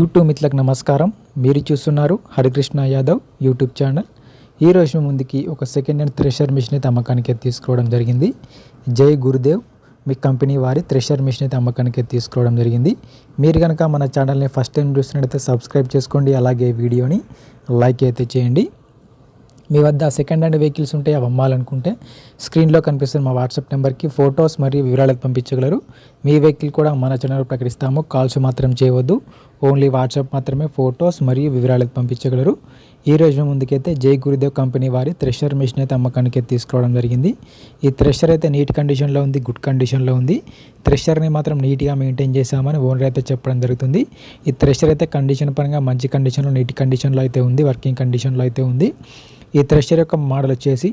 YouTube మిత్రులకు నమస్కారం. మీరు చూస్తున్నారు హరికృష్ణ యాదవ్ యూట్యూబ్ ఛానల్. ఈ రోజు ముందుకి ఒక సెకండ్ హ్యాండ్ థ్రెషర్ మిషన్ అయితే అమ్మకానికి అయితే తీసుకోవడం జరిగింది. జై గురుదేవ్ మీ కంపెనీ వారి థ్రెషర్ మిషన్ అయితే అమ్మకానికి తీసుకోవడం జరిగింది. మీరు కనుక మన ఛానల్ని ఫస్ట్ టైం చూసినట్టయితే సబ్స్క్రైబ్ చేసుకోండి. అలాగే వీడియోని లైక్ అయితే చేయండి. మీ వద్ద సెకండ్ హ్యాండ్ వెహికల్స్ ఉంటే అవి అమ్మాలనుకుంటే స్క్రీన్లో కనిపిస్తున్న మా వాట్సాప్ నెంబర్కి ఫొటోస్ మరియు వివరాలకు పంపించగలరు. మీ వెహికల్ కూడా మన ఛానల్ ప్రకటిస్తాము. కాల్స్ మాత్రం చేయవద్దు. ఓన్లీ వాట్సాప్ మాత్రమే ఫొటోస్ మరియు వివరాలకు పంపించగలరు. ఈ రోజు ముందుకైతే జై గురుదేవ్ కంపెనీ వారి థ్రెషర్ మిషన్ అయితే అమ్మకానికి తీసుకోవడం జరిగింది. ఈ థ్రెషర్ అయితే నీట్ కండిషన్లో ఉంది గుడ్ కండిషన్లో ఉంది. థ్రెషర్ని మాత్రం నీట్గా మెయింటైన్ చేశామని ఓనర్ అయితే చెప్పడం జరుగుతుంది. ఈ థ్రెషర్ అయితే కండిషన్ పరంగా మంచి కండిషన్లో నీట్ కండిషన్లో అయితే ఉంది వర్కింగ్ కండిషన్లో అయితే ఉంది. ఈ థ్రెషర్ యొక్క మోడల్ వచ్చేసి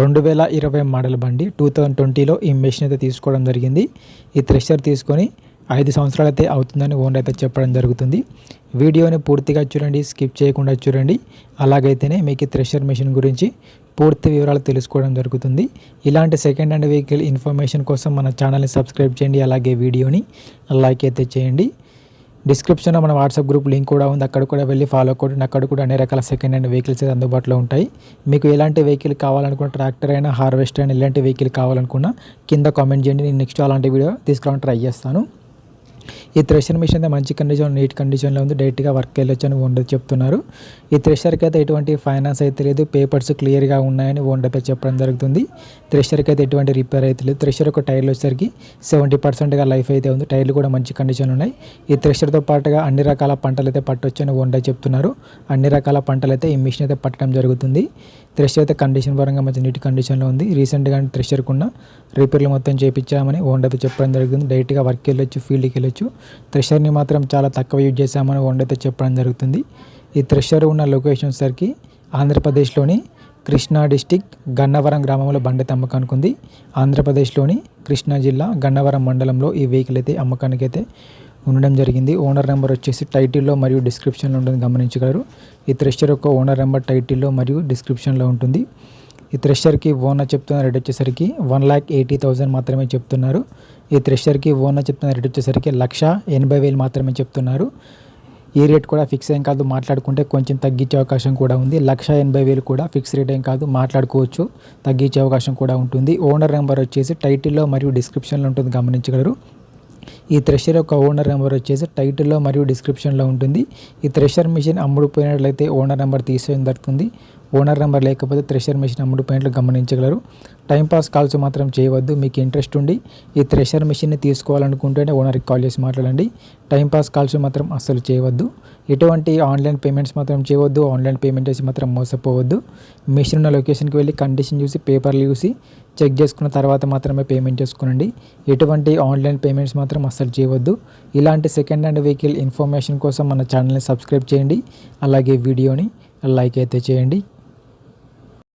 రెండు వేల ఇరవై మోడల్ బండి. టూ థౌజండ్ ట్వంటీలో ఈ మెషిన్ అయితే తీసుకోవడం జరిగింది. ఈ థ్రెషర్ తీసుకొని ఐదు సంవత్సరాలు అయితే అవుతుందని ఓనర్ అయితే చెప్పడం జరుగుతుంది. వీడియోని పూర్తిగా చూడండి స్కిప్ చేయకుండా చూడండి. అలాగైతేనే మీకు ఈ థ్రెషర్ మెషిన్ గురించి పూర్తి వివరాలు తెలుసుకోవడం జరుగుతుంది. ఇలాంటి సెకండ్ హ్యాండ్ వెహికల్ ఇన్ఫర్మేషన్ కోసం మన ఛానల్ని సబ్స్క్రైబ్ చేయండి అలాగే వీడియోని లైక్ అయితే చేయండి. డిస్క్రిప్షన్లో మన వాట్సాప్ గ్రూప్ లింక్ కూడా ఉంది. అక్కడ కూడా వెళ్ళి ఫాలో కొట్టండి. అక్కడ కూడా అన్ని రకాల సెకండ్ హ్యాండ్ వెహికల్స్ అందుబాటులో ఉంటాయి. మీకు ఎలాంటి వెహికల్ కావాలనుకున్న ట్రాక్టర్ అయినా హార్వెస్టర్ అయినా ఎలాంటి వెహికల్ కావాలనుకున్నా కింద కామెంట్ చేయండి. నేను నెక్స్ట్ అలాంటి వీడియో తీసుకురావడానికి ట్రై చేస్తాను. ఈ థ్రెషర్ మిషన్ అయితే మంచి కండిషన్ నీట్ కండిషన్లో ఉంది. డైరెక్ట్గా వర్క్ వెళ్ళొచ్చు అని ఓనర్ చెప్తున్నారు. ఈ థ్రెషర్కి అయితే ఎటువంటి ఫైనాన్స్ అయితే లేదు. పేపర్స్ క్లియర్గా ఉన్నాయని ఓనర్ అయితే చెప్పడం జరుగుతుంది. థ్రెషర్కి అయితే ఎటువంటి రిపేర్ అయితే లేదు. థ్రెషర్ ఒక టైర్లు వచ్చేసరికి సెవెంటీ పర్సెంట్గా లైఫ్ అయితే ఉంది. టైర్లు కూడా మంచి కండిషన్ ఉన్నాయి. ఈ థ్రెషర్తో పాటుగా అన్ని రకాల పంటలు అయితే పట్టొచ్చు అని ఓనర్ చెప్తున్నారు. అన్ని రకాల పంటలు అయితే ఈ మిషన్ అయితే పట్టడం జరుగుతుంది. థ్రెషర్ అయితే కండిషన్ పరంగా మంచి నీట్ కండిషన్లో ఉంది. రీసెంట్గా థ్రెషర్కున్న రిపేర్లు మొత్తం చేయించామని ఓనర్ చెప్పడం జరుగుతుంది డైరెక్ట్గా వర్క్ వెళ్ళొచ్చు ఫీల్డ్కి వెళ్ళొచ్చు థ్రెషర్ని మాత్రం చాలా తక్కువ యూజ్ చేశామని ఓనర్ చెప్పడం జరుగుతుంది. ఈ థ్రెషర్ ఉన్న లొకేషన్ సరికి ఆంధ్రప్రదేశ్లోని కృష్ణా డిస్టిక్ గన్నవరం గ్రామంలో బండి అయితే అమ్మకానికి ఉంది ఆంధ్రప్రదేశ్లోని కృష్ణా జిల్లా గన్నవరం మండలంలో ఈ వెహికల్ అయితే అమ్మకానికి అయితే ఉండడం జరిగింది. ఓనర్ నెంబర్ వచ్చేసి టైటిల్లో మరియు డిస్క్రిప్షన్లో ఉంటుంది. గమనించగలరు. ఈ థ్రెషర్ యొక్క ఓనర్ నెంబర్ టైటిల్లో మరియు డిస్క్రిప్షన్లో ఉంటుంది. ఈ థ్రెషర్కి ఓనర్ చెప్తున్న రేట్ వచ్చేసరికి వన్ ల్యాక్ ఎయిటీ థౌజండ్ మాత్రమే చెప్తున్నారు. ఈ థ్రెషర్కి ఓనర్ చెప్తున్న రేట్ వచ్చేసరికి లక్ష ఎనభై వేలు మాత్రమే చెప్తున్నారు. ఈ రేట్ కూడా ఫిక్స్ ఏం కాదు మాట్లాడుకుంటే కొంచెం తగ్గించే అవకాశం కూడా ఉంది. లక్ష ఎనభై వేలు కూడా ఫిక్స్ రేట్ ఏం కాదు మాట్లాడుకోవచ్చు. తగ్గించే అవకాశం కూడా ఉంటుంది. ఓనర్ నెంబర్ వచ్చేసి టైటిల్లో మరియు డిస్క్రిప్షన్లో ఉంటుంది గమనించగలరు. ఈ థ్రెషర్ యొక్క ఓనర్ నెంబర్ వచ్చేసి టైటిల్లో మరియు డిస్క్రిప్షన్లో ఉంటుంది. ఈ థ్రెషర్ మిషన్ అమ్ముడుపోయినట్లయితే ఓనర్ నెంబర్ తీసేయడం జరుగుతుంది. ఓనర్ నెంబర్ లేకపోతే థ్రెషర్ మిషన్ అమ్ముడుపోయినట్లు గమనించగలరు. టైంపాస్ కాల్స్ మాత్రం చేయవద్దు మీకు ఇంట్రెస్ట్ ఉండి ఈ థ్రెషర్ మెషిన్ని తీసుకోవాలనుకుంటేనే ఓనర్కి కాల్ చేసి మాట్లాడండి. టైంపాస్ కాల్స్ మాత్రం అస్సలు చేయవద్దు. ఎటువంటి ఆన్లైన్ పేమెంట్స్ మాత్రం చేయవద్దు ఆన్లైన్ పేమెంట్ చేసి మాత్రం మోసపోవద్దు. మిషన్ ఉన్న లొకేషన్కి వెళ్ళి కండిషన్ చూసి పేపర్లు చూసి చెక్ చేసుకున్న తర్వాత మాత్రమే పేమెంట్ చేసుకోనండి. ఎటువంటి ఆన్లైన్ పేమెంట్స్ మాత్రం అస్సలు చేయవద్దు. ఇలాంటి సెకండ్ హ్యాండ్ వెహికల్ ఇన్ఫర్మేషన్ కోసం మన ఛానల్ని సబ్స్క్రైబ్ చేయండి. అలాగే వీడియోని లైక్ అయితే చేయండి.